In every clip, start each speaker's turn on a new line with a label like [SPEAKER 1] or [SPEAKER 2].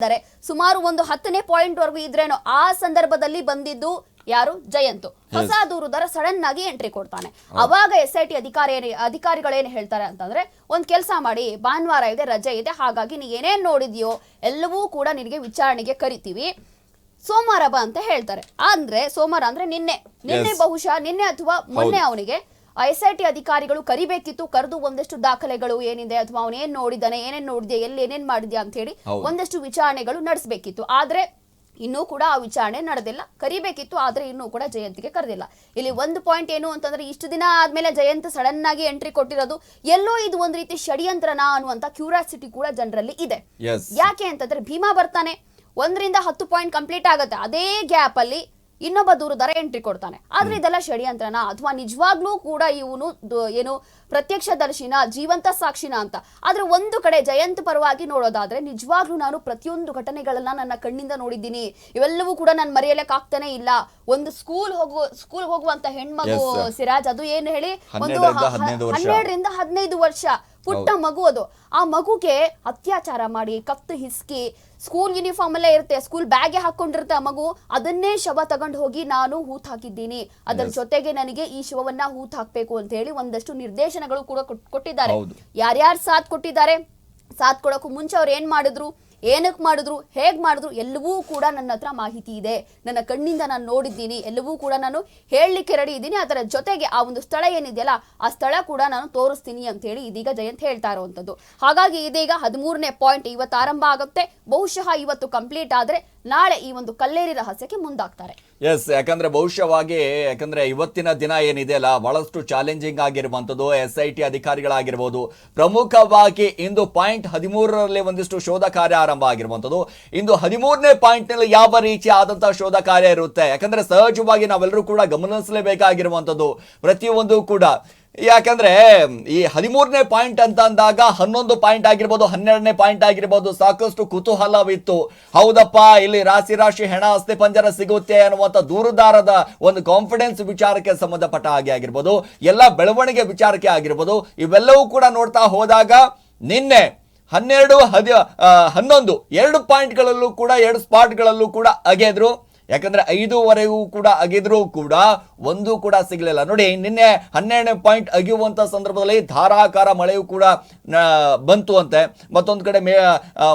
[SPEAKER 1] ಇದ್ದಾರೆ. ಸುಮಾರು ಒಂದು ಹತ್ತನೇ ಪಾಯಿಂಟ್ ವರೆಗೂ ಇದ್ರೇನೋ ಆ ಸಂದರ್ಭದಲ್ಲಿ ಬಂದಿದ್ದು ಯಾರು? ಜಯಂತು. ಹೊಸ ದೂರುದಾರ ಸಡನ್ ಆಗಿ ಎಂಟ್ರಿ ಕೊಡ್ತಾನೆ. ಅವಾಗ ಎಸ್ ಐ ಟಿ ಅಧಿಕಾರಿ ಏನ್- ಅಧಿಕಾರಿಗಳೇನು ಹೇಳ್ತಾರೆ ಅಂತಂದ್ರೆ ಒಂದ್ ಕೆಲಸ ಮಾಡಿ ಭಾನುವಾರ ಇದೆ ರಜೆ ಇದೆ ಹಾಗಾಗಿ ನೀ ಏನೇನ್ ನೋಡಿದ್ಯೋ ಎಲ್ಲವೂ ಕೂಡ ನಿನಗೆ ವಿಚಾರಣೆಗೆ ಕರಿತೀವಿ. ಸೋಮವಾರ ಬಾ ಅಂತ ಹೇಳ್ತಾರೆ. ಅಂದ್ರೆ ಸೋಮವಾರ ಅಂದ್ರೆ ನಿನ್ನೆ. ನಿನ್ನೆ ಬಹುಶಃ ನಿನ್ನೆ ಅಥವಾ ಮೊನ್ನೆ ಅವನಿಗೆ ಎಸ್ ಐ ಟಿ ಅಧಿಕಾರಿಗಳು ಕರಿಬೇಕಿತ್ತು ಕರೆದು ಒಂದಷ್ಟು ದಾಖಲೆಗಳು ಏನಿದೆ ಅಥವಾ ಅವನೇನ್ ಏನ್ ನೋಡಿದ್ದಾನೆ ಏನೇನ್ ನೋಡಿದೆ ಎಲ್ಲಿ ಏನೇನ್ ಮಾಡಿದ್ಯಾ ಅಂತ ಹೇಳಿ ಒಂದಷ್ಟು ವಿಚಾರಣೆಗಳು ನಡೆಸಬೇಕಿತ್ತು. ಆದ್ರೆ ಇನ್ನೂ ಕೂಡ ಆ ವಿಚಾರಣೆ ನಡೆದಿಲ್ಲ. ಕರಿಬೇಕಿತ್ತು ಆದ್ರೆ ಇನ್ನೂ ಕೂಡ ಜಯಂತಿಗೆ ಕರೆದಿಲ್ಲ. ಇಲ್ಲಿ ಒಂದು ಪಾಯಿಂಟ್ ಏನು ಅಂತಂದ್ರೆ ಇಷ್ಟು ದಿನ ಆದ್ಮೇಲೆ ಜಯಂತ್ ಸಡನ್ ಆಗಿ ಎಂಟ್ರಿ ಕೊಟ್ಟಿರೋದು ಎಲ್ಲೋ ಇದು ಒಂದ್ ರೀತಿ ಷಡ್ಯಂತ್ರನ ಅನ್ನುವಂತ ಕ್ಯೂರಿಯಾಸಿಟಿ ಕೂಡ ಜನರಲ್ಲಿ ಇದೆ. ಯಾಕೆ ಅಂತಂದ್ರೆ ಭೀಮಾ ಬರ್ತಾನೆ ಒಂದರಿಂದ ಹತ್ತು ಪಾಯಿಂಟ್ ಕಂಪ್ಲೀಟ್ ಆಗುತ್ತೆ. ಅದೇ ಗ್ಯಾಪ್ ಅಲ್ಲಿ ಇನ್ನೊಬ್ಬ ದೂರುದಾರ ಎಂಟ್ರಿ ಕೊಡ್ತಾನೆ. ಆದ್ರೆ ಇದೆಲ್ಲ ಷಡ್ಯಂತ್ರನ? ಅಥವಾ ನಿಜವಾಗ್ಲೂ ಕೂಡ ಇವನು ಏನು ಪ್ರತ್ಯಕ್ಷದರ್ಶಿನ ಜೀವಂತ ಸಾಕ್ಷಿನ ಅಂತ. ಆದ್ರೆ ಒಂದು ಕಡೆ ಜಯಂತ್ ಪರವಾಗಿ ನೋಡೋದಾದ್ರೆ ನಿಜವಾಗ್ಲೂ ನಾನು ಪ್ರತಿಯೊಂದು ಘಟನೆಗಳನ್ನ ನನ್ನ ಕಣ್ಣಿಂದ ನೋಡಿದ್ದೀನಿ. ಇವೆಲ್ಲವೂ ಕೂಡ ನಾನು ಮರೆಯಲಕ್ಕೆ ಆಗ್ತಾನೆ ಇಲ್ಲ. ಒಂದು ಸ್ಕೂಲ್ ಹೋಗುವ ಸ್ಕೂಲ್ ಹೋಗುವಂತ ಹೆಣ್ಮಗು ಸಿರಾಜ್ ಅದು ಏನು ಹೇಳಿ? ಒಂದು
[SPEAKER 2] ಹನ್ನೆರಡರಿಂದ ಹದಿನೈದು ವರ್ಷ.
[SPEAKER 1] ಪುಟ್ಟ ಮಗು ಅದು. ಆ ಮಗುಗೆ ಅತ್ಯಾಚಾರ ಮಾಡಿ ಕತ್ತು ಹಿಸ್ಕಿ ಸ್ಕೂಲ್ ಯೂನಿಫಾರ್ಮ್ ಅಲ್ಲೇ ಇರುತ್ತೆ ಸ್ಕೂಲ್ ಬ್ಯಾಗೆ ಹಾಕೊಂಡಿರುತ್ತೆ ಆ ಮಗು. ಅದನ್ನೇ ಶವ ತಗೊಂಡು ಹೋಗಿ ನಾನು ಹೂತ್ ಹಾಕಿದ್ದೀನಿ. ಅದರ ಜೊತೆಗೆ ನನಗೆ ಈ ಶವವನ್ನ ಹೂತ್ ಹಾಕ್ಬೇಕು ಅಂತ ಹೇಳಿ ಒಂದಷ್ಟು ನಿರ್ದೇಶನಗಳು ಕೂಡ ಕೊಟ್- ಕೊಟ್ಟಿದ್ದಾರೆ. ಯಾರ್ಯಾರು ಸಾಥ್ ಕೊಟ್ಟಿದ್ದಾರೆ? ಸಾಥ್ ಕೊಡೋಕು ಮುಂಚೆ ಅವ್ರು ಏನ್ ಮಾಡಿದ್ರು? ಏನಕ್ಕೆ ಮಾಡಿದ್ರು, ಹೇಗೆ ಮಾಡಿದ್ರು, ಎಲ್ಲವೂ ಕೂಡ ನನ್ನ ಹತ್ರ ಮಾಹಿತಿ ಇದೆ. ನನ್ನ ಕಣ್ಣಿಂದ ನಾನು ನೋಡಿದ್ದೀನಿ, ಎಲ್ಲವೂ ಕೂಡ ನಾನು ಹೇಳಲಿಕ್ಕೆ ರೆಡಿ ಇದ್ದೀನಿ. ಅದರ ಜೊತೆಗೆ ಆ ಒಂದು ಸ್ಥಳ ಏನಿದೆಯಲ್ಲ, ಆ ಸ್ಥಳ ಕೂಡ ನಾನು ತೋರಿಸ್ತೀನಿ ಅಂತ ಹೇಳಿ ಇದೀಗ ಜಯಂತ್ ಹೇಳ್ತಾ ಇರುವಂಥದ್ದು. ಹಾಗಾಗಿ ಇದೀಗ ಹದಿಮೂರನೇ ಪಾಯಿಂಟ್ ಇವತ್ತು ಆರಂಭ ಆಗುತ್ತೆ. ಬಹುಶಃ ಇವತ್ತು ಕಂಪ್ಲೀಟ್ ಆದರೆ ನಾಳೆ ಈ ಒಂದು ಕಲ್ಲೇರಿ ರಹಸ್ಯಕ್ಕೆ ಮುಂದಾಗ್ತಾರೆ.
[SPEAKER 2] ಎಸ್ ಯಾಕಂದ್ರೆ ಭವಿಷ್ಯವಾಗಿ, ಯಾಕಂದ್ರೆ ಇವತ್ತಿನ ದಿನ ಏನಿದೆ ಅಲ್ಲ, ಬಹಳಷ್ಟು ಚಾಲೆಂಜಿಂಗ್ ಆಗಿರುವಂತದ್ದು ಎಸ್ ಐ ಟಿ ಅಧಿಕಾರಿಗಳಾಗಿರ್ಬೋದು. ಪ್ರಮುಖವಾಗಿ ಇಂದು ಪಾಯಿಂಟ್ ಹದಿಮೂರರಲ್ಲಿ ಒಂದಿಷ್ಟು ಶೋಧ ಕಾರ್ಯ ಆರಂಭ ಆಗಿರುವಂತದ್ದು ಇಂದು ಹದಿಮೂರನೇ ಪಾಯಿಂಟ್ನಲ್ಲಿ ಯಾವ ರೀತಿ ಆದಂತಹ ಶೋಧ ಕಾರ್ಯ ಇರುತ್ತೆ? ಯಾಕಂದ್ರೆ ಸಹಜವಾಗಿ ನಾವೆಲ್ಲರೂ ಕೂಡ ಗಮನಿಸಲೇಬೇಕಾಗಿರುವಂಥದ್ದು. ಪ್ರತಿಯೊಂದು ಕೂಡ. ಯಾಕಂದ್ರೆ ಈ ಹದಿಮೂರನೇ ಪಾಯಿಂಟ್ ಅಂತ ಅಂದಾಗ ಹನ್ನೊಂದು ಪಾಯಿಂಟ್ ಆಗಿರ್ಬೋದು, ಹನ್ನೆರಡನೇ ಪಾಯಿಂಟ್ ಆಗಿರ್ಬೋದು ಸಾಕಷ್ಟು ಕುತೂಹಲವಿತ್ತು. ಹೌದಪ್ಪ, ಇಲ್ಲಿ ರಾಶಿ ರಾಶಿ ಹೆಣ ಅಸ್ತಿ ಪಂಜರ ಸಿಗುತ್ತೆ ಅನ್ನುವಂಥ ದೂರುದಾರದ ಒಂದು ಕಾನ್ಫಿಡೆನ್ಸ್ ವಿಚಾರಕ್ಕೆ ಸಂಬಂಧಪಟ್ಟ ಹಾಗೆ ಆಗಿರ್ಬೋದು, ಎಲ್ಲ ಬೆಳವಣಿಗೆ ವಿಚಾರಕ್ಕೆ ಆಗಿರ್ಬೋದು, ಇವೆಲ್ಲವೂ ಕೂಡ ನೋಡ್ತಾ ಹೋದಾಗ ನಿನ್ನೆ ಹನ್ನೆರಡು, ಹದಿ ಹನ್ನೊಂದು, ಎರಡು ಪಾಯಿಂಟ್ಗಳಲ್ಲೂ ಕೂಡ, ಎರಡು ಸ್ಪಾಟ್ಗಳಲ್ಲೂ ಕೂಡ ಅಗೆದ್ರು. ಯಾಕಂದ್ರೆ ಐದೂವರೆಗೂ ಕೂಡ ಅಗಿದ್ರೂ ಕೂಡ ಒಂದು ಕೂಡ ಸಿಗಲಿಲ್ಲ. ನೋಡಿ, ನಿನ್ನೆ ಹನ್ನೆರಡು ಪಾಯಿಂಟ್ ಅಗಿಯುವಂತ ಸಂದರ್ಭದಲ್ಲಿ ಧಾರಾಕಾರ ಮಳೆಯೂ ಕೂಡ ಬಂತು ಅಂತೆ. ಮತ್ತೊಂದು ಕಡೆ ಮೇ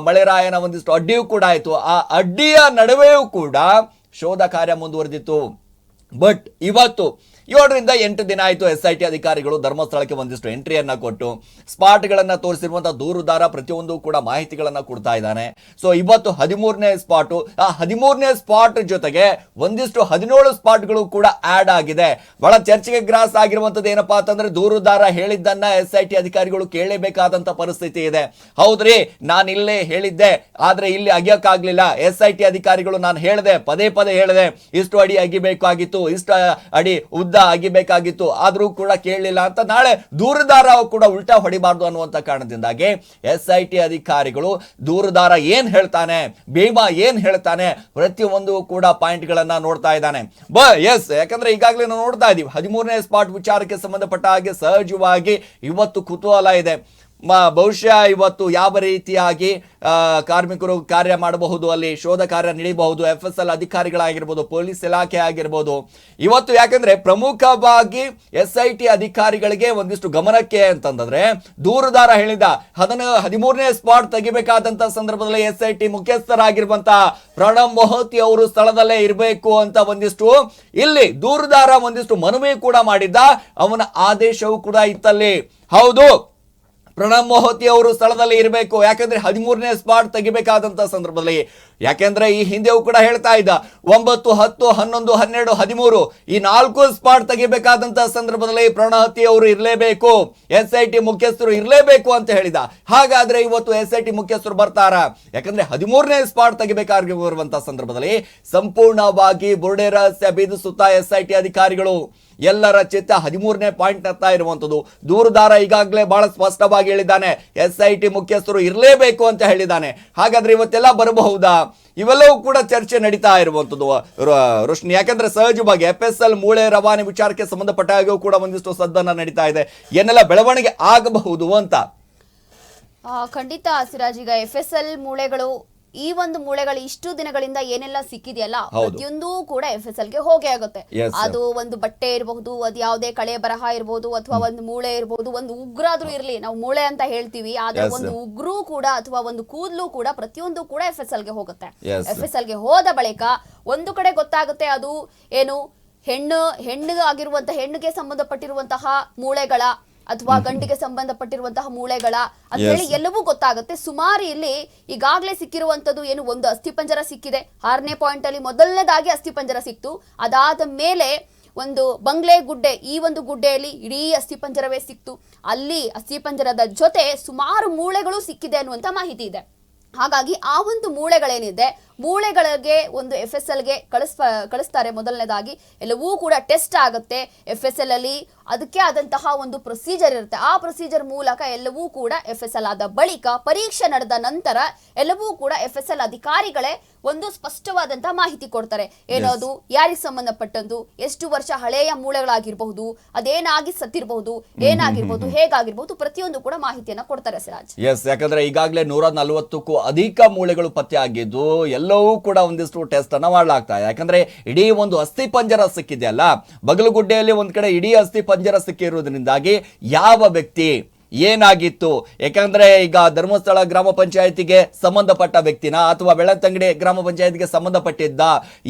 [SPEAKER 2] ಮಳೆರಾಯನ ಒಂದಿಷ್ಟು ಅಡ್ಡಿಯೂ ಕೂಡ ಆಯಿತು. ಆ ಅಡ್ಡಿಯ ನಡುವೆಯೂ ಕೂಡ ಶೋಧ ಕಾರ್ಯ ಮುಂದುವರೆದಿತ್ತು. ಬಟ್ ಇವತ್ತು ಏಳರಿಂದ ಎಂಟು ದಿನ ಆಯಿತು ಎಸ್ ಐ ಟಿ ಅಧಿಕಾರಿಗಳು ಧರ್ಮಸ್ಥಳಕ್ಕೆ ಒಂದಿಷ್ಟು ಎಂಟ್ರಿಯನ್ನು ಕೊಟ್ಟು, ಸ್ಪಾಟ್ಗಳನ್ನು ತೋರಿಸಿರುವಂಥ ದೂರುದಾರ ಪ್ರತಿಯೊಂದು ಕೂಡ ಮಾಹಿತಿಗಳನ್ನು ಕೊಡ್ತಾ ಇದ್ದಾನೆ. ಸೊ ಇವತ್ತು ಹದಿಮೂರನೇ ಸ್ಪಾಟು, ಆ ಹದಿಮೂರನೇ ಸ್ಪಾಟ್ ಜೊತೆಗೆ ಒಂದಿಷ್ಟು ಹದಿನೇಳು ಸ್ಪಾಟ್ಗಳು ಕೂಡ ಆ್ಯಡ್ ಆಗಿದೆ. ಬಹಳ ಚರ್ಚೆಗೆ ಗ್ರಾಸ್ ಆಗಿರುವಂಥದ್ದು ಏನಪ್ಪಾ ಅಂತಂದ್ರೆ ದೂರುದಾರ ಹೇಳಿದ್ದನ್ನು ಎಸ್ ಐ ಟಿ ಅಧಿಕಾರಿಗಳು ಕೇಳಲೇಬೇಕಾದಂಥ ಪರಿಸ್ಥಿತಿ ಇದೆ. ಹೌದ್ರಿ, ನಾನು ಇಲ್ಲೇ ಹೇಳಿದ್ದೆ, ಆದರೆ ಇಲ್ಲಿ ಅಗಿಯೋಕ್ಕಾಗಲಿಲ್ಲ. ಎಸ್ ಐ ಟಿ ಅಧಿಕಾರಿಗಳು ನಾನು ಹೇಳಿದೆ, ಪದೇ ಪದೇ ಹೇಳಿದೆ, ಇಷ್ಟು ಅಡಿ ಅಗಿಬೇಕಾಗಿತ್ತು ಇಷ್ಟು ಅಡಿ ಉದ್ದ ಆಗಿಬೇಕಾಗಿತ್ತು. ಆದರೂ ಕೂಡ ಕೇಳಲಿಲ್ಲ ಅಂತ ನಾಳೆ ದೂರದಾರ ಕೂಡ ಉಲ್ಟಾ ಹೊಡಿಬಾರ್ದು ಅನ್ನುವಂಥ ಕಾರಣದಿಂದಾಗಿ ಎಸ್ ಐ ಟಿ ಅಧಿಕಾರಿಗಳು ದೂರದಾರ ಏನು ಹೇಳ್ತಾನೆ, ಭೀಮಾ ಏನು ಹೇಳ್ತಾನೆ, ಪ್ರತಿಯೊಂದು ಕೂಡ ಪಾಯಿಂಟ್ಗಳನ್ನು ನೋಡ್ತಾ ಇದ್ದಾನೆ. ಬ, ಎಸ್, ಯಾಕಂದ್ರೆ ಈಗಾಗಲೇ ನಾವು ನೋಡ್ತಾ ಇದ್ದೀವಿ ಹದಿಮೂರನೇ ಸ್ಪಾಟ್ ವಿಚಾರಕ್ಕೆ ಸಂಬಂಧಪಟ್ಟ ಹಾಗೆ ಸಹಜವಾಗಿ ಇವತ್ತು ಕುತೂಹಲ ಇದೆ. ಬಹುಶಃ ಇವತ್ತು ಯಾವ ರೀತಿಯಾಗಿ ಕಾರ್ಮಿಕರು ಕಾರ್ಯ ಮಾಡಬಹುದು, ಅಲ್ಲಿ ಶೋಧ ಕಾರ್ಯ ನಡೆಯಬಹುದು ಎಫ್ ಎಸ್ ಎಲ್ ಅಧಿಕಾರಿಗಳಾಗಿರ್ಬೋದು, ಪೊಲೀಸ್ ಇಲಾಖೆ ಆಗಿರ್ಬೋದು. ಇವತ್ತು ಯಾಕಂದ್ರೆ ಪ್ರಮುಖವಾಗಿ ಎಸ್ ಐ ಟಿ ಅಧಿಕಾರಿಗಳಿಗೆ ಒಂದಿಷ್ಟು ಗಮನಕ್ಕೆ ಅಂತಂದ್ರೆ, ದೂರದಾರ ಹೇಳಿದ ಹದನ, ಹದಿಮೂರನೇ ಸ್ಪಾಟ್ ತೆಗಿಬೇಕಾದಂತ ಸಂದರ್ಭದಲ್ಲಿ ಎಸ್ ಐ ಟಿ ಮುಖ್ಯಸ್ಥರಾಗಿರುವಂತಹ ಪ್ರಣಬ್ ಮೊಹತಿ ಅವರು ಸ್ಥಳದಲ್ಲೇ ಇರಬೇಕು ಅಂತ ಒಂದಿಷ್ಟು, ಇಲ್ಲಿ ದೂರದಾರ ಒಂದಿಷ್ಟು ಮನವಿ ಕೂಡ ಮಾಡಿದ್ದ, ಅವನ ಆದೇಶವೂ ಕೂಡ ಇತ್ತಲ್ಲಿ. ಹೌದು. ಪ್ರಣಬ್ ಮೊಹತಿ ಅವರು ಸ್ಥಳದಲ್ಲಿ ಇರಬೇಕು. ಯಾಕಂದ್ರೆ ಹದಿಮೂರನೇ ಸ್ಪಾಟ್ ತೆಗಿಬೇಕಾದಂತ ಸಂದರ್ಭದಲ್ಲಿ. ಯಾಕೆಂದ್ರೆ ಈ ಹಿಂದೆಯೂ ಕೂಡ ಹೇಳ್ತಾ ಇದ್ದ, ಒಂಬತ್ತು, ಹತ್ತು, ಹನ್ನೊಂದು, ಹನ್ನೆರಡು, ಹದಿಮೂರು ಈ ನಾಲ್ಕು ಸ್ಪಾಟ್ ತೆಗಿಬೇಕಾದಂತ ಸಂದರ್ಭದಲ್ಲಿ ಪ್ರಣಹತಿ ಅವರು ಇರಲೇಬೇಕು. ಎಸ್ ಐ ಟಿ ಮುಖ್ಯಸ್ಥರು ಇರಲೇಬೇಕು ಅಂತ ಹೇಳಿದ. ಹಾಗಾದ್ರೆ ಇವತ್ತು ಎಸ್ ಐ ಟಿ ಮುಖ್ಯಸ್ಥರು ಬರ್ತಾರ? ಯಾಕಂದ್ರೆ ಹದಿಮೂರನೇ ಸ್ಪಾಟ್ ತೆಗಿಬೇಕಾಗಿ ಸಂದರ್ಭದಲ್ಲಿ ಸಂಪೂರ್ಣವಾಗಿ ಬುರುಡೆ ರಹಸ್ಯ ಬೀದಿಸುತ್ತಾ ಎಸ್ ಐ ಟಿ ಅಧಿಕಾರಿಗಳು ಎಲ್ಲರ ಚಿತ್ತ ಹದಿಮೂರನೇ ಪಾಯಿಂಟ್ ಹತ್ತಾ ಇರುವಂತದ್ದು ದೂರುದಾರ ಈಗಾಗಲೇ ಬಹಳ ಸ್ಪಷ್ಟವಾಗಿ ಹೇಳಿದ್ದಾನೆ ಎಸ್ ಐ ಟಿ ಮುಖ್ಯಸ್ಥರು ಇರಲೇಬೇಕು ಅಂತ ಹೇಳಿದ್ದಾನೆ. ಹಾಗಾದ್ರೆ ಇವತ್ತೆಲ್ಲ ಬರಬಹುದಾ? ಇವೆಲ್ಲವೂ ಕೂಡ ಚರ್ಚೆ ನಡೀತಾ ಇರುವಂತದ್ದು ರ- ರೋಶ್ನಿ, ಯಾಕಂದ್ರೆ ಸಹಜವಾಗಿ ಎಫ್ ಎಸ್ ಎಲ್ ಮೂಳೆ ರವಾನೆ ವಿಚಾರಕ್ಕೆ ಸಂಬಂಧಪಟ್ಟ ಹಾಗೆಯೂ ಕೂಡ ಒಂದಿಷ್ಟು ಸದ್ದನ್ನ ನಡೀತಾ ಇದೆ. ಏನೆಲ್ಲ ಬೆಳವಣಿಗೆ ಆಗಬಹುದು ಅಂತ?
[SPEAKER 1] ಖಂಡಿತ ಸಿರಾಜ್, ಈಗ ಎಫ್ ಎಸ್ ಎಲ್ ಮೂಳೆಗಳು ಈ ಒಂದು ಮೂಳೆಗಳು ಇಷ್ಟು ದಿನಗಳಿಂದ ಏನೆಲ್ಲ ಸಿಕ್ಕಿದೆಯಲ್ಲ. ಪ್ರತಿಯೊಂದೂ ಕೂಡ ಎಫ್ ಎಸ್ಗೆ ಹೋಗೇ ಆಗುತ್ತೆ. ಅದು ಒಂದು ಬಟ್ಟೆ ಇರಬಹುದು ಅದು ಯಾವುದೇ ಕಳೆ ಬರಹ ಇರಬಹುದು ಅಥವಾ ಒಂದು ಮೂಳೆ ಇರಬಹುದು ಒಂದು ಉಗ್ರಾದ್ರೂ ಇರಲಿ ನಾವು ಮೂಳೆ ಅಂತ ಹೇಳ್ತೀವಿ ಆದ್ರೆ ಒಂದು. ಉಗ್ರು ಕೂಡ ಅಥವಾ ಒಂದು ಕೂದಲು ಕೂಡ ಪ್ರತಿಯೊಂದು ಕೂಡ ಎಫ್ ಎಸ್ ಎಲ್ಗೆ ಹೋಗುತ್ತೆ.
[SPEAKER 2] Yes,
[SPEAKER 1] ಎಫ್ ಎಸ್ ಎಲ್ಗೆ ಹೋದ ಬಳಿಕ ಒಂದು ಕಡೆ ಗೊತ್ತಾಗುತ್ತೆ ಅದು ಏನು ಹೆಣ್ಣು ಹೆಣ್ಣು ಆಗಿರುವಂತಹ ಹೆಣ್ಣಿಗೆ ಸಂಬಂಧಪಟ್ಟಿರುವಂತಹ ಮೂಳೆಗಳ ಅಥವಾ ಗಂಡಿಗೆ ಸಂಬಂಧಪಟ್ಟಿರುವಂತಹ ಮೂಳೆಗಳ ಅಂತ ಹೇಳಿ ಎಲ್ಲವೂ ಗೊತ್ತಾಗುತ್ತೆ. ಸುಮಾರು ಇಲ್ಲಿ ಈಗಾಗಲೇ ಸಿಕ್ಕಿರುವಂತದ್ದು ಏನು ಒಂದು ಅಸ್ಥಿಪಂಜರ ಸಿಕ್ಕಿದೆ. ಆರನೇ ಪಾಯಿಂಟ್ ಅಲ್ಲಿ ಮೊದಲನೇದಾಗಿ ಅಸ್ಥಿಪಂಜರ ಸಿಕ್ತು. ಅದಾದ ಮೇಲೆ ಒಂದು ಬಂಗ್ಲೆ ಗುಡ್ಡೆ ಈ ಒಂದು ಗುಡ್ಡೆಯಲ್ಲಿ ಇಡೀ ಅಸ್ಥಿಪಂಜರವೇ ಸಿಕ್ತು. ಅಲ್ಲಿ ಅಸ್ಥಿಪಂಜರದ ಜೊತೆ ಸುಮಾರು ಮೂಳೆಗಳು ಸಿಕ್ಕಿದೆ ಅನ್ನುವಂತ ಮಾಹಿತಿ ಇದೆ. ಹಾಗಾಗಿ ಆ ಒಂದು ಮೂಳೆಗಳೇನಿದೆ ಮೂಳೆಗಳಿಗೆ ಒಂದು ಎಫ್ ಎಸ್ ಎಲ್ಗೆ ಕಳಿಸ್ ಕಳಿಸ್ತಾರೆ ಮೊದಲನೇದಾಗಿ. ಎಲ್ಲವೂ ಕೂಡ ಟೆಸ್ಟ್ ಆಗುತ್ತೆ ಎಫ್ ಎಸ್ ಎಲ್ ಅಲ್ಲಿ. ಅದಕ್ಕೆ ಆದಂತಹ ಒಂದು ಪ್ರೊಸೀಜರ್ ಇರುತ್ತೆ. ಆ ಪ್ರೊಸೀಜರ್ ಮೂಲಕ ಎಲ್ಲವೂ ಕೂಡ ಎಫ್ ಎಸ್ ಎಲ್ ಆದ ಬಳಿಕ ಪರೀಕ್ಷೆ ನಡೆದ ನಂತರ ಎಲ್ಲವೂ ಕೂಡ ಎಫ್ ಎಸ್ ಎಲ್ ಅಧಿಕಾರಿಗಳೇ ಒಂದು ಸ್ಪಷ್ಟವಾದಂತಹ ಮಾಹಿತಿ ಕೊಡ್ತಾರೆ. ಏನದು? ಯಾರಿಗೆ ಸಂಬಂಧಪಟ್ಟದ್ದು ಎಷ್ಟು ವರ್ಷ ಹಳೆಯ ಮೂಳೆಗಳಾಗಿರಬಹುದು? ಅದೇನಾಗಿ ಸತ್ತಿರಬಹುದು? ಏನಾಗಿರ್ಬಹುದು? ಹೇಗಾಗಿರ್ಬಹುದು? ಪ್ರತಿಯೊಂದು ಕೂಡ ಮಾಹಿತಿಯನ್ನ ಕೊಡ್ತಾರೆ ಸಿರಾಜ್.
[SPEAKER 2] ಎಸ್ ಯಾಕಂದ್ರೆ ಈಗಾಗಲೇ ನೂರ ನಲವತ್ತಕ್ಕೂ ಅಧಿಕ ಮೂಳೆಗಳು ಪತ್ತೆ ಆಗಿದ್ದು ಎಲ್ಲವೂ ಕೂಡ ಒಂದಿಷ್ಟು ಟೆಸ್ಟ್ ಅನ್ನ ಮಾಡಲಾಗ್ತಾ ಇದೆ. ಯಾಕಂದ್ರೆ ಇಡೀ ಒಂದು ಅಸ್ಥಿ ಪಂಜರ ಸಿಕ್ಕಿದೆಯಲ್ಲ ಬಗಲುಗುಡ್ಡೆಯಲ್ಲಿ ಒಂದು ಕಡೆ ಇಡೀ ಅಸ್ಥಿ ಪಂಜರ ಸಿಕ್ಕಿರುವುದರಿಂದಾಗಿ ಯಾವ ವ್ಯಕ್ತಿ ಏನಾಗಿತ್ತು? ಯಾಕಂದ್ರೆ ಈಗ ಧರ್ಮಸ್ಥಳ ಗ್ರಾಮ ಪಂಚಾಯತಿಗೆ ಸಂಬಂಧಪಟ್ಟ ವ್ಯಕ್ತಿನ ಅಥವಾ ಬೆಳತಂಗಡಿ ಗ್ರಾಮ ಪಂಚಾಯತಿಗೆ ಸಂಬಂಧಪಟ್ಟಿದ್ದ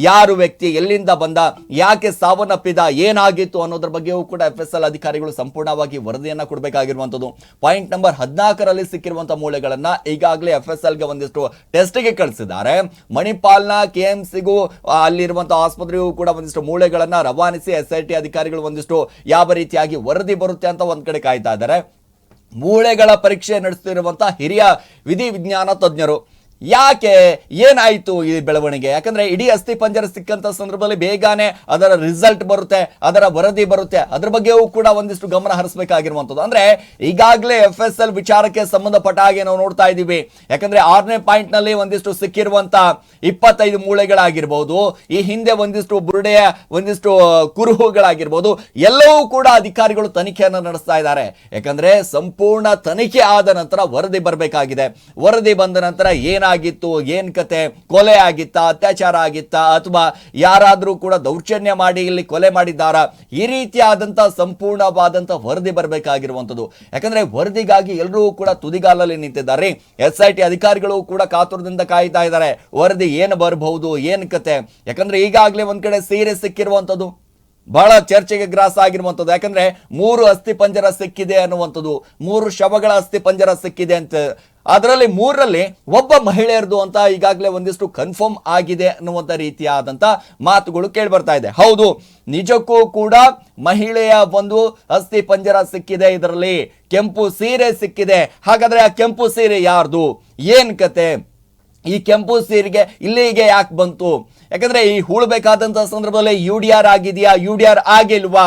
[SPEAKER 2] ಯಾರು ವ್ಯಕ್ತಿ ಎಲ್ಲಿಂದ ಬಂದ, ಯಾಕೆ ಸಾವನ್ನಪ್ಪಿದ, ಏನಾಗಿತ್ತು ಅನ್ನೋದ್ರ ಬಗ್ಗೆಯೂ ಕೂಡ ಎಫ್ ಎಸ್ ಎಲ್ ಅಧಿಕಾರಿಗಳು ಸಂಪೂರ್ಣವಾಗಿ ವರದಿಯನ್ನ ಕೊಡಬೇಕಾಗಿರುವಂಥದ್ದು. ಪಾಯಿಂಟ್ ನಂಬರ್ ಹದಿನಾಲ್ಕರಲ್ಲಿ ಸಿಕ್ಕಿರುವಂಥ ಮೂಳೆಗಳನ್ನ ಈಗಾಗಲೇ ಎಫ್ ಎಸ್ ಎಲ್ಗೆ ಒಂದಿಷ್ಟು ಟೆಸ್ಟ್ಗೆ ಕಳಿಸಿದ್ದಾರೆ. ಮಣಿಪಾಲ್ನ ಕೆ ಎಂ ಸಿಗೂ ಅಲ್ಲಿರುವಂತಹ ಆಸ್ಪತ್ರೆಗೂ ಕೂಡ ಒಂದಿಷ್ಟು ಮೂಳೆಗಳನ್ನ ರವಾನಿಸಿ ಎಸ್ ಐ ಟಿ ಅಧಿಕಾರಿಗಳು ಒಂದಿಷ್ಟು ಯಾವ ರೀತಿಯಾಗಿ ವರದಿ ಬರುತ್ತೆ ಅಂತ ಒಂದ್ ಕಡೆ ಕಾಯ್ತಾ ಇದ್ದಾರೆ. ಮೂಳೆಗಳ ಪರೀಕ್ಷೆ ನಡೆಸ್ತಿರುವಂಥ ಹಿರಿಯ ವಿಧಿ ವಿಜ್ಞಾನ ತಜ್ಞರು. ಯಾಕೆ ಏನಾಯಿತು ಈ ಬೆಳವಣಿಗೆ? ಯಾಕಂದ್ರೆ ಇಡೀ ಅಸ್ಥಿ ಪಂಜರ ಸಿಕ್ಕಂತ ಸಂದರ್ಭದಲ್ಲಿ ಬೇಗನೆ ಅದರ ರಿಸಲ್ಟ್ ಬರುತ್ತೆ, ಅದರ ವರದಿ ಬರುತ್ತೆ. ಅದ್ರ ಬಗ್ಗೆಯೂ ಕೂಡ ಒಂದಿಷ್ಟು ಗಮನ ಹರಿಸಬೇಕಾಗಿರುವಂತದ್ದು ಅಂದ್ರೆ ಈಗಾಗಲೇ ಎಫ್ ಎಸ್ ಎಲ್ ವಿಚಾರಕ್ಕೆ ಸಂಬಂಧಪಟ್ಟ ಹಾಗೆ ನಾವು ನೋಡ್ತಾ ಇದ್ದೀವಿ. ಯಾಕಂದ್ರೆ ಆರನೇ ಪಾಯಿಂಟ್ನಲ್ಲಿ ಒಂದಿಷ್ಟು ಸಿಕ್ಕಿರುವಂತ ಇಪ್ಪತ್ತೈದು ಮೂಳೆಗಳಾಗಿರ್ಬಹುದು ಈ ಹಿಂದೆ ಒಂದಿಷ್ಟು ಬುರುಡೆಯ ಒಂದಿಷ್ಟು ಕುರುಹುಗಳಾಗಿರ್ಬಹುದು ಎಲ್ಲವೂ ಕೂಡ ಅಧಿಕಾರಿಗಳು ತನಿಖೆಯನ್ನು ನಡೆಸ್ತಾ ಇದ್ದಾರೆ. ಯಾಕಂದ್ರೆ ಸಂಪೂರ್ಣ ತನಿಖೆ ಆದ ನಂತರ ವರದಿ ಬರಬೇಕಾಗಿದೆ. ವರದಿ ಬಂದ ನಂತರ ಏನಾಗಿತ್ತು ಏನ್ ಕತೆ, ಕೊಲೆ ಆಗಿತ್ತಾ, ಅತ್ಯಾಚಾರ ಆಗಿತ್ತಾ, ಅಥವಾ ಯಾರಾದರೂ ಕೂಡ ದೌರ್ಜನ್ಯ ಮಾಡಿ ಇಲ್ಲಿ ಕೊಲೆ ಮಾಡಿದ್ದಾರ, ಈ ರೀತಿಯಾದಂತ ಸಂಪೂರ್ಣವಾದಂತ ವರದಿ ಬರಬೇಕಾಗಿರುವಂತದ್ದು ಯಾಕಂದ್ರೆ ವರದಿಗಾಗಿ ಎಲ್ಲರೂ ಕೂಡ ತುದಿಗಾಲಲ್ಲಿ ನಿಂತಿದ್ದಾರೆ. ಎಸ್ ಐ ಟಿ ಅಧಿಕಾರಿಗಳು ಕೂಡ ಕಾತುರದಿಂದ ಕಾಯ್ತಾ ಇದ್ದಾರೆ. ವರದಿ ಏನು ಬರಬಹುದು, ಏನ್ ಕತೆ? ಯಾಕಂದ್ರೆ ಈಗಾಗಲೇ ಒಂದ್ ಕಡೆ ಸೀರೆ ಸಿಕ್ಕಿರುವಂಥದ್ದು. ಬಹಳ ಚರ್ಚೆಗೆ ಗ್ರಾಸ ಆಗಿರುವಂಥದ್ದು. ಯಾಕಂದ್ರೆ ಮೂರು ಅಸ್ಥಿ ಪಂಜರ ಸಿಕ್ಕಿದೆ ಅನ್ನುವಂಥದ್ದು. ಮೂರು ಶವಗಳ ಅಸ್ಥಿ ಪಂಜರ ಸಿಕ್ಕಿದೆ ಅಂತ ಅದರಲ್ಲಿ ಮೂರರಲ್ಲಿ ಒಬ್ಬ ಮಹಿಳೆಯರದು ಅಂತ ಈಗಾಗಲೇ ಒಂದಿಷ್ಟು ಕನ್ಫರ್ಮ್ ಆಗಿದೆ ಅನ್ನುವಂಥ ರೀತಿಯಾದಂಥ ಮಾತುಗಳು ಕೇಳಿ ಬರ್ತಾ ಇದೆ. ಹೌದು, ನಿಜಕ್ಕೂ ಕೂಡ ಮಹಿಳೆಯ ಒಂದು ಅಸ್ಥಿ ಪಂಜರ ಸಿಕ್ಕಿದೆ ಇದರಲ್ಲಿ. ಕೆಂಪು ಸೀರೆ ಸಿಕ್ಕಿದೆ. ಹಾಗಾದ್ರೆ ಆ ಕೆಂಪು ಸೀರೆ ಯಾರ್ದು? ಏನ್ ಕತೆ? ಈ ಕೆಂಪು ಸೀರೆಗೆ ಇಲ್ಲಿಗೆ ಯಾಕೆ ಬಂತು? ಯಾಕಂದ್ರೆ ಈ ಹೂಳಬೇಕಾದಂತಹ ಸಂದರ್ಭದಲ್ಲಿ ಯು ಡಿ ಆರ್ ಆಗಿದೆಯಾ? ಯು ಡಿ ಆರ್ ಆಗಿಲ್ವಾ?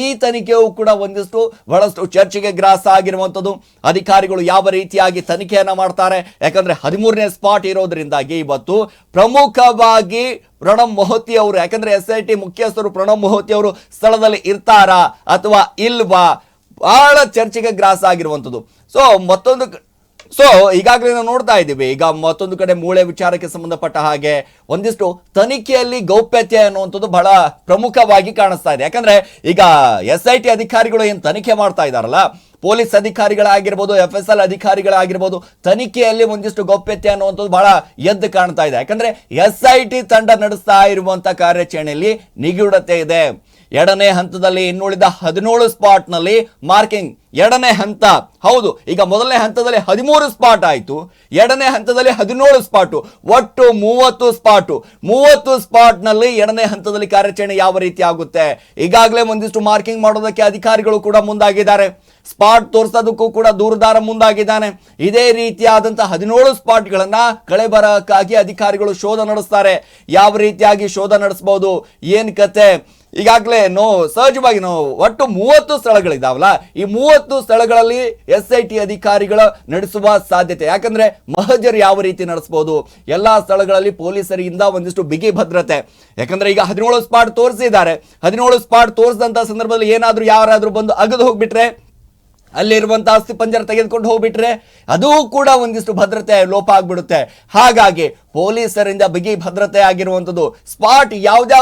[SPEAKER 2] ಈ ತನಿಖೆಯು ಕೂಡ ಒಂದಿಷ್ಟು ಬಹಳಷ್ಟು ಚರ್ಚೆಗೆ ಗ್ರಾಸ ಆಗಿರುವಂಥದ್ದು. ಅಧಿಕಾರಿಗಳು ಯಾವ ರೀತಿಯಾಗಿ ತನಿಖೆಯನ್ನು ಮಾಡ್ತಾರೆ? ಯಾಕಂದ್ರೆ ಹದಿಮೂರನೇ ಸ್ಪಾಟ್ ಇರೋದ್ರಿಂದಾಗಿ ಇವತ್ತು ಪ್ರಮುಖವಾಗಿ ಪ್ರಣಬ್ ಮೊಹತಿ ಅವರು, ಯಾಕಂದ್ರೆ ಎಸ್ ಐ ಟಿ ಮುಖ್ಯಸ್ಥರು ಪ್ರಣಬ್ ಮೊಹತಿ ಅವರು ಸ್ಥಳದಲ್ಲಿ ಇರ್ತಾರಾ ಅಥವಾ ಇಲ್ವಾ? ಬಹಳ ಚರ್ಚೆಗೆ ಗ್ರಾಸ ಆಗಿರುವಂಥದ್ದು. ಸೊ ಮತ್ತೊಂದು ಸೊ ಈಗಾಗಲೇ ನಾವು ನೋಡ್ತಾ ಇದ್ದೀವಿ. ಈಗ ಮತ್ತೊಂದು ಕಡೆ ಮೂಳೆ ವಿಚಾರಕ್ಕೆ ಸಂಬಂಧಪಟ್ಟ ಹಾಗೆ ಒಂದಿಷ್ಟು ತನಿಖೆಯಲ್ಲಿ ಗೌಪ್ಯತೆ ಅನ್ನುವಂಥದ್ದು ಬಹಳ ಪ್ರಮುಖವಾಗಿ ಕಾಣಿಸ್ತಾ ಇದೆ. ಯಾಕಂದ್ರೆ ಈಗ ಎಸ್ ಐ ಟಿ ಅಧಿಕಾರಿಗಳು ಏನು ತನಿಖೆ ಮಾಡ್ತಾ ಇದ್ದಾರಲ್ಲ? ಪೊಲೀಸ್ ಅಧಿಕಾರಿಗಳಾಗಿರ್ಬೋದು, ಎಫ್ ಎಸ್ ಎಲ್ ಅಧಿಕಾರಿಗಳಾಗಿರ್ಬೋದು, ತನಿಖೆಯಲ್ಲಿ ಒಂದಿಷ್ಟು ಗೌಪ್ಯತೆ ಅನ್ನುವಂಥದ್ದು ಬಹಳ ಎದ್ದು ಕಾಣ್ತಾ ಇದೆ. ಯಾಕಂದ್ರೆ ಎಸ್ ಐ ಟಿ ತಂಡ ನಡೆಸ್ತಾ ಇರುವಂತ ಕಾರ್ಯಾಚರಣೆಯಲ್ಲಿ ನಿಗೂಢತೆ ಇದೆ. ಎರಡನೇ ಹಂತದಲ್ಲಿ ಇನ್ನುಳಿದ ಹದಿನೇಳು ಸ್ಪಾಟ್ನಲ್ಲಿ ಮಾರ್ಕಿಂಗ್ ಎರಡನೇ ಹಂತ, ಹೌದು, ಈಗ ಮೊದಲನೇ ಹಂತದಲ್ಲಿ ಹದಿಮೂರು ಸ್ಪಾಟ್ ಆಯಿತು, ಎರಡನೇ ಹಂತದಲ್ಲಿ ಹದಿನೇಳು ಸ್ಪಾಟು ಒಟ್ಟು ಮೂವತ್ತು ಸ್ಪಾಟು ಮೂವತ್ತು ಸ್ಪಾಟ್ನಲ್ಲಿ ಎರಡನೇ ಹಂತದಲ್ಲಿ ಕಾರ್ಯಾಚರಣೆ ಯಾವ ರೀತಿ ಆಗುತ್ತೆ? ಈಗಾಗಲೇ ಒಂದಿಷ್ಟು ಮಾರ್ಕಿಂಗ್ ಮಾಡೋದಕ್ಕೆ ಅಧಿಕಾರಿಗಳು ಕೂಡ ಮುಂದಾಗಿದ್ದಾರೆ. ಸ್ಪಾಟ್ ತೋರಿಸೋದಕ್ಕೂ ಕೂಡ ದೂರದಾರ ಮುಂದಾಗಿದ್ದಾನೆ. ಇದೇ ರೀತಿಯಾದಂತಹ ಹದಿನೇಳು ಸ್ಪಾಟ್ಗಳನ್ನು ಕಳೆ ಬರೋಕ್ಕಾಗಿ ಅಧಿಕಾರಿಗಳು ಶೋಧ ನಡೆಸ್ತಾರೆ. ಯಾವ ರೀತಿಯಾಗಿ ಶೋಧ ನಡೆಸಬಹುದು ಏನು ಕತೆ? ಈಗಾಗಲೇ ನೋ, ಸಹಜವಾಗಿ ನಾವು ಒಟ್ಟು ಮೂವತ್ತು ಸ್ಥಳಗಳಿದಾವಲ್ಲ ಈ ಮೂವತ್ತು ಸ್ಥಳಗಳಲ್ಲಿ ಎಸ್ ಐ ಟಿ ಅಧಿಕಾರಿಗಳ ನಡೆಸುವ ಸಾಧ್ಯತೆ. ಯಾಕಂದ್ರೆ ಮಹಜರ್ ಯಾವ ರೀತಿ ನಡೆಸಬಹುದು ಎಲ್ಲಾ ಸ್ಥಳಗಳಲ್ಲಿ ಪೊಲೀಸರಿಂದ ಒಂದಿಷ್ಟು ಬಿಗಿ ಭದ್ರತೆ. ಯಾಕಂದ್ರೆ ಈಗ ಹದಿನೇಳು ಸ್ಪಾಟ್ ತೋರಿಸಿದ್ದಾರೆ. ಹದಿನೇಳು ಸ್ಪಾಟ್ ತೋರಿಸಿದಂತ ಸಂದರ್ಭದಲ್ಲಿ ಏನಾದರೂ ಯಾರಾದ್ರೂ ಬಂದು ಅಗದು ಹೋಗ್ಬಿಟ್ರೆ, ಅಲ್ಲಿರುವಂತ ಆಸ್ತಿ ಪಂಜರ ತೆಗೆದುಕೊಂಡು ಹೋಗ್ಬಿಟ್ರೆ, ಅದೂ ಕೂಡ ಒಂದಿಷ್ಟು ಭದ್ರತೆ ಲೋಪ ಆಗ್ಬಿಡುತ್ತೆ. ಹಾಗಾಗಿ ಪೊಲೀಸರಿಂದ ಬಿಗಿ ಭದ್ರತೆ ಆಗಿರುವಂತದ್ದು ಸ್ಪಾಟ್ ಯಾವ್ದಾವ